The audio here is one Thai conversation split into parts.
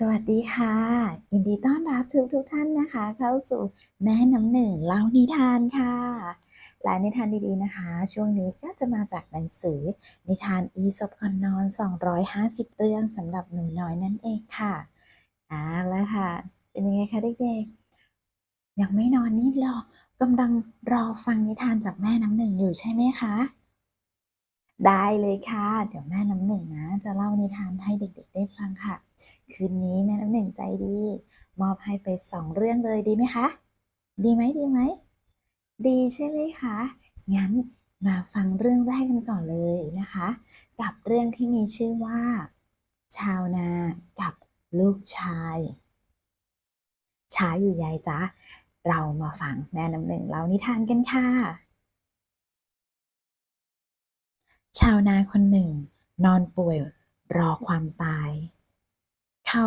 สวัสดีค่ะยินดีต้อนรับทุกทุกท่านนะคะ เข้าสู่แม่น้ำหนึ่งเล่านิทานค่ะและนิทานดีๆนะคะ ช่วงนี้ก็จะมาจากหนังสือ นิทานอีสปก่อนนอน 250 เรื่องสำหรับหนูน้อยนั่นเองค่ะอ่าแล้วค่ะ เป็นยังไงคะเด็กๆยังไม่นอนนี่หรอกำลังรอฟังนิทานจากแม่น้ำหนึ่งอยู่ใช่ไหมคะ ได้เลยค่ะ เดี๋ยวแม่น้ำหนึ่งนะ จะเล่านิทานให้เด็กๆ ได้ฟังค่ะ คืนนี้แม่น้ำหนึ่งใจดี มอบให้ไปสองเรื่องเลยดีไหมคะ ดีไหมดีไหม ดีใช่ไหมคะ งั้นมาฟังเรื่องแรกกันก่อนเลยนะคะ กับเรื่องที่มีชื่อว่า ชาวนากับลูกชาย ช้าอยู่ยายจ๊ะ เรามาฟังแม่น้ำหนึ่งเล่านิทานกันค่ะ ชาวนาคนหนึ่ง นอนป่วยรอความตาย เขา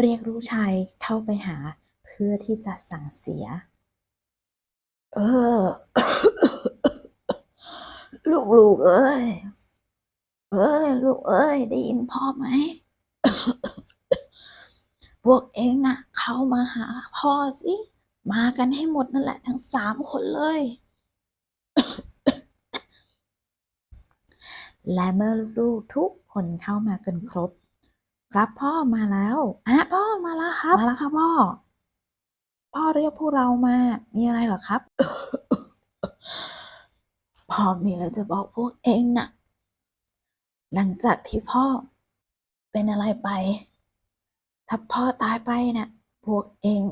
เรียกลูกชายเข้าไปหาเพื่อที่จะสั่งเสีย เออ ลูกลูกเอ้ย เอ้ยลูกเอ้ย ได้ยินพ่อไหม พวกเองน่ะ เข้ามาหาพ่อสิ มากันให้หมดนั่นแหละทั้งสามคนเลย และเมื่อลูกๆทุกคนเข้ามากันครบ ครับพ่อมาแล้วอะพ่อมาแล้วครับ มาแล้วครับพ่อ พ่อเรียกพวกเรามา มีอะไรเหรอครับ พ่อมีอะไรจะบอกพวกเองน่ะหลังจากที่พ่อเป็นอะไรไป ถ้าพ่อตายไปเนี่ยพวกเอง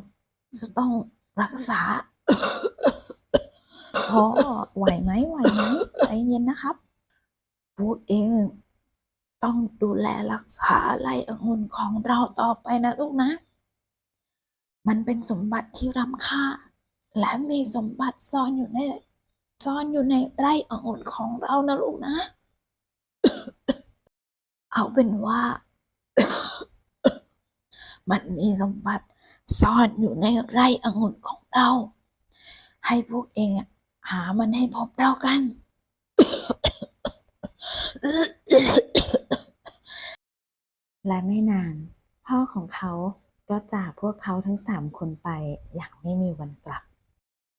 จะต้องรักษาพ่อไหวไหมไหวไหมใจเย็นนะครับพว กเอง ต้องดูแลรักษาไร่องุ่นของเราต่อไปนะลูกนะ มันเป็นสมบัติที่ล้ำค่า และมีสมบัติซ่อนอยู่ในซ่อนอยู่ในไร่องุ่นของเรานะลูกนะ เอาเป็นว่า มันมีสมบัติซ่อนอยู่ในไร่องุ่นของเรา ให้พวกเองอะหามันให้พบเรากัน และไม่นาน พ่อของเขาก็จากพวกเขาทั้งสามคนไปอย่างไม่มีวันกลับ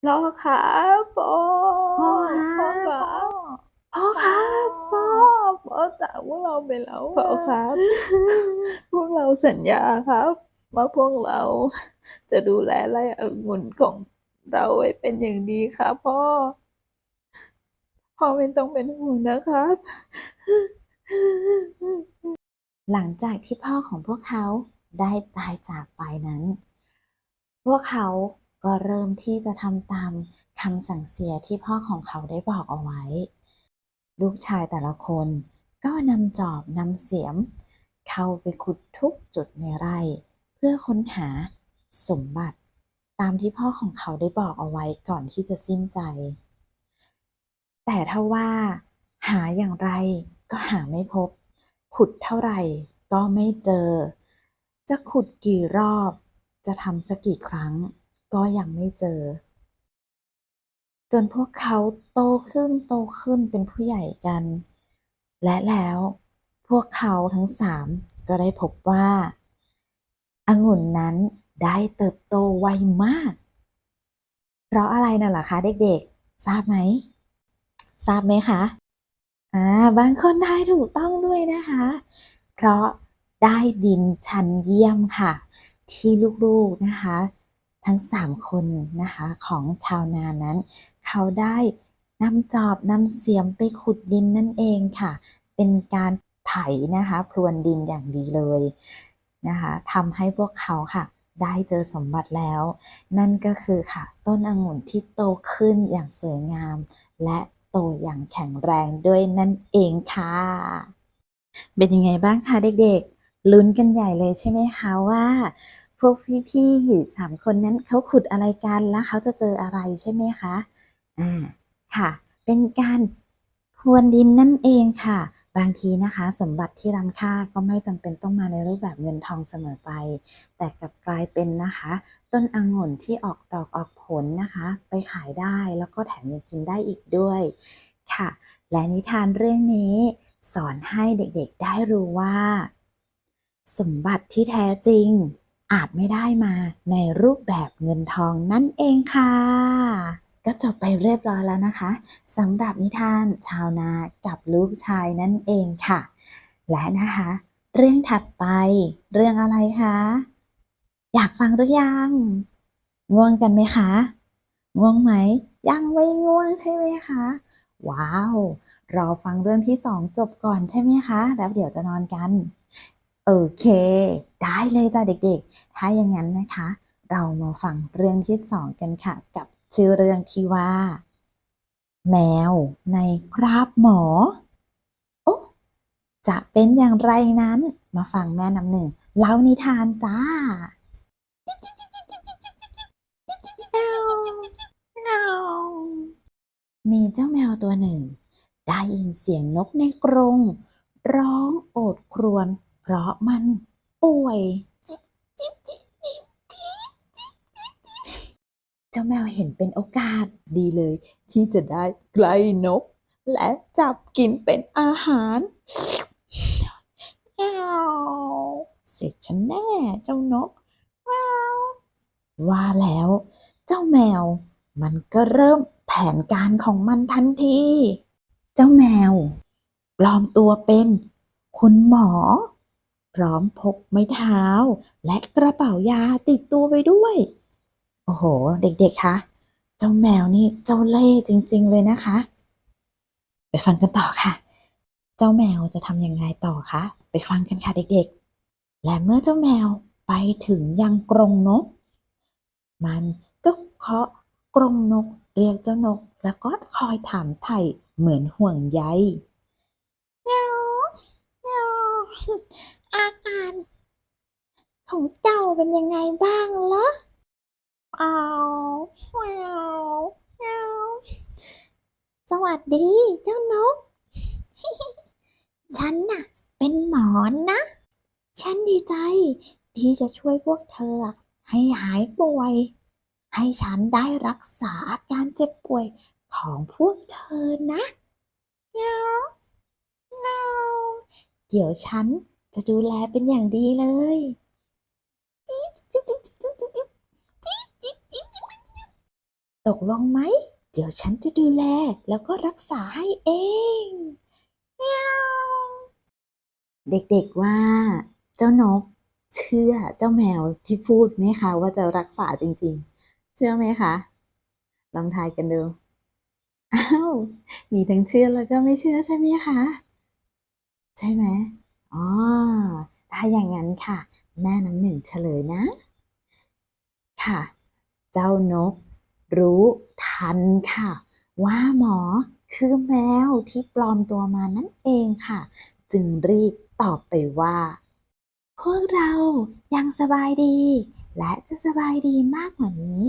พ่อครับพ่อพ่อครับพ่อครับพ่อครับพ่อพ่อจากพวกเราไปแล้วพ่อครับ พวกเราสัญญาครับว่าพวกเราจะดูแลไร่องุ่นของเราไว้เป็นอย่างดีครับพ่อ พ่อไม่ต้องเป็นห่วงนะครับ หลังจากที่พ่อของพวกเขาได้ตายจากไปนั้น พวกเขาก็เริ่มที่จะทำตามคำสั่งเสียที่พ่อของเขาได้บอกเอาไว้ ลูกชายแต่ละคนก็นำจอบนำเสียม เข้าไปขุดทุกจุดในไร่ เพื่อค้นหาสมบัติ ตามที่พ่อของเขาได้บอกเอาไว้ก่อนที่จะสิ้นใจ แต่ถ้าว่าหาอย่างไรก็หาไม่พบ ขุดเท่าไหร่ก็ไม่เจอ จะขุดกี่รอบ จะทำสักกี่ครั้ง ก็ยังไม่เจอ จนพวกเขาโตขึ้นโตขึ้นเป็นผู้ใหญ่กัน และแล้วพวกเขาทั้งสามก็ได้พบว่าองุ่นนั้นได้เติบโตไวมาก เพราะอะไรน่ะล่ะคะเด็กๆ ทราบไหม ทราบไหมคะอ่าบางคนได้ถูกต้องด้วยนะคะ เพราะได้ดินชั้นเยี่ยมค่ะ ที่ลูกๆนะคะ ทั้งสามคนนะคะของชาวนานั้น เขาได้นำจอบนำเสียมไปขุดดินนั่นเองค่ะ เป็นการไถนะคะพรวนดินอย่างดีเลยนะคะทำให้พวกเขาค่ะได้เจอสมบัติแล้ว นั่นก็คือค่ะ ต้นองุ่นที่โตขึ้นอย่างสวยงาม และ โตอย่างแข็งแรงด้วยนั่นเองค่ะ เป็นยังไงบ้างคะเด็กๆ ลุ้นกันใหญ่เลยใช่ไหมคะว่า พวกพี่ๆสามคนนั้นเขาขุดอะไรกันแล้วเขาจะเจออะไรใช่ไหมคะ อ่า ค่ะ เป็นการพรวนดินนั่นเองค่ะ บางทีนะคะสมบัติที่ล้ำค่าก็ไม่จำเป็นต้องมาในรูปแบบเงินทองเสมอไป แต่กลับกลายเป็นนะคะ ต้นองุ่นที่ออกดอกออกผลนะคะ ไปขายได้แล้วก็แถมยังกินได้อีกด้วยค่ะ และนิทานเรื่องนี้สอนให้เด็กๆได้รู้ว่า สมบัติที่แท้จริงอาจไม่ได้มาในรูปแบบเงินทองนั่นเองค่ะ ก็จบไปเรียบร้อยแล้วนะคะสำหรับนิทานชาวนากับลูกชายนั่นเองค่ะ และนะคะ เรื่องถัดไปเรื่องอะไรคะ อยากฟังหรือยังง่วงกันไหมคะง่วงไหม ยังไม่ง่วงใช่ไหมคะ ว้าวรอฟังเรื่องที่สองจบก่อนใช่ไหมคะ แล้วเดี๋ยวจะนอนกัน โอเค ได้เลยจ้ะเด็กๆ ถ้าอย่างนั้นนะคะ เรามาฟังเรื่องที่สองกันค่ะกับ ชื่อเรื่องที่ว่า แมวในคราบหมอ โอ้จะเป็นอย่างไรนั้น มาฟังแม่น้ำหนึ่งเล่านิทานจ้ามีเจ้าแมวตัวหนึ่ง ได้ยินเสียงนกในกรง ร้องโอดครวญเพราะมันป่วย เจ้าแมวเห็นเป็นโอกาสดีเลย ที่จะได้ใกล้นก และจับกินเป็นอาหารอ้าวเสร็จฉันแน่เจ้านกว้าวว่าแล้ว เจ้าแมว มันก็เริ่มแผนการของมันทันที เจ้าแมว ปลอมตัวเป็น คุณหมอ พร้อมพกไม้เท้า และกระเป๋ายาติดตัวไปด้วย โอ้โห เด็กๆ คะ เจ้าแมวนี่เจ้าเล่ห์จริง ๆ เลยนะคะ ไปฟังกันต่อค่ะ เจ้าแมวจะทำอยังไงต่อคะ ไปฟังกันค่ะเด็กๆ และเมื่อเจ้าแมวไปถึงยังกรงนก มันก็เคาะกรงนกเรียกเจ้านก แล้วก็คอยถามไถ่เหมือนห่วงใยเงาเงาอาการของเจ้าเป็นยังไงบ้างล่ะอ้าวอ้าวอ้าวสวัสดีเจ้านก ฉันน่ะ เป็นหมอนนะ ฉันดีใจ ที่จะช่วยพวกเธอ ให้หายป่วย ให้ฉันได้รักษาอาการเจ็บป่วยของพวกเธอนะเงาเงาเดี๋ยวฉันจะดูแลเป็นอย่างดีเลยจิ๊บจิ๊บจิ๊บจิ๊บจิ๊บ จิ๊บตกลงไหม เดี๋ยวฉันจะดูแลแล้วก็รักษาให้เองเมียวเด็กๆว่า เจ้านกเชื่อเจ้าแมวที่พูดไหมคะว่าจะรักษาจริงๆ เชื่อไหมคะ ลองทายกันดูอ้าวมีทั้งเชื่อแล้วก็ไม่เชื่อใช่ไหมคะ ใช่ไหมอ๋อถ้าอย่างนั้นค่ะ แม่น้ำหนึ่งเฉลยนะ ค่ะ เจ้านก รู้ทันค่ะ ว่าหมอคือแมวที่ปลอมตัวมานั่นเองค่ะ จึงรีบตอบไปว่า พวกเรายังสบายดี และจะสบายดีมากกว่านี้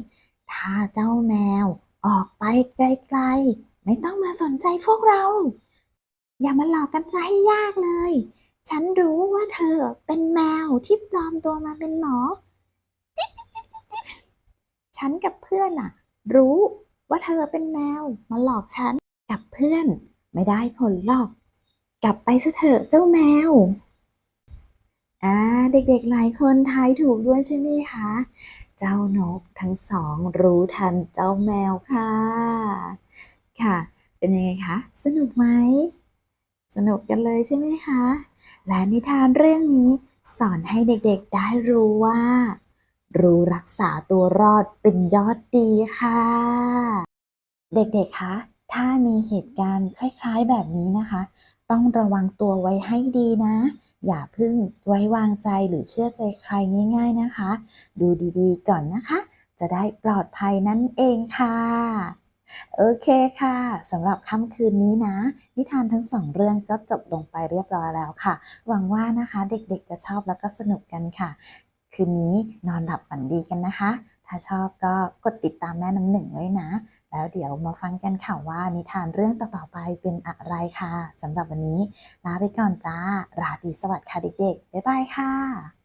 ถ้าเจ้าแมวออกไปไกลๆ ไม่ต้องมาสนใจพวกเรา อย่ามาหลอกกันใจให้ยากเลย ฉันรู้ว่าเธอเป็นแมวที่ปลอมตัวมาเป็นหมอ ฉันกับเพื่อนอะรู้ว่าเธอเป็นแมวมาหลอกฉันกับเพื่อน ไม่ได้ผลหรอก กลับไปซะเถอะเจ้าแมวอ่าเด็กๆหลายคนทายถูกด้วยใช่ไหมคะ เจ้านกทั้งสองรู้ทันเจ้าแมวค่ะ ค่ะ เป็นยังไงคะ สนุกไหม สนุกกันเลยใช่ไหมคะ และนิทานเรื่องนี้สอนให้เด็กๆได้รู้ว่า รู้รักษาตัวรอดเป็นยอดดีค่ะ เด็กๆ คะ ถ้ามีเหตุการณ์คล้ายๆแบบนี้นะคะ ต้องระวังตัวไว้ให้ดีนะ อย่าเพึ่งไว้วางใจหรือเชื่อใจใครง่าย ๆนะคะ ดูดีๆ ก่อนนะคะ จะได้ปลอดภัยนั่นเองค่ะโอเคค่ะสำหรับค่ำคืนนี้นะ นิทานทั้งสองเรื่องก็จบลงไปเรียบร้อยแล้วค่ะ หวังว่านะคะเด็กๆจะชอบแล้วก็สนุกกันค่ะ คืนนี้นอนหลับฝันดีกันนะคะ ถ้าชอบก็กดติดตามแม่น้ำหนึ่งไว้นะ แล้วเดี๋ยวมาฟังกันค่ะว่านิทานเรื่องต่อๆไปเป็นอะไรค่ะสำหรับวันนี้ลาไปก่อนจ้า ราตรีสวัสดิ์ค่ะเด็กๆ บ๊ายบายค่ะ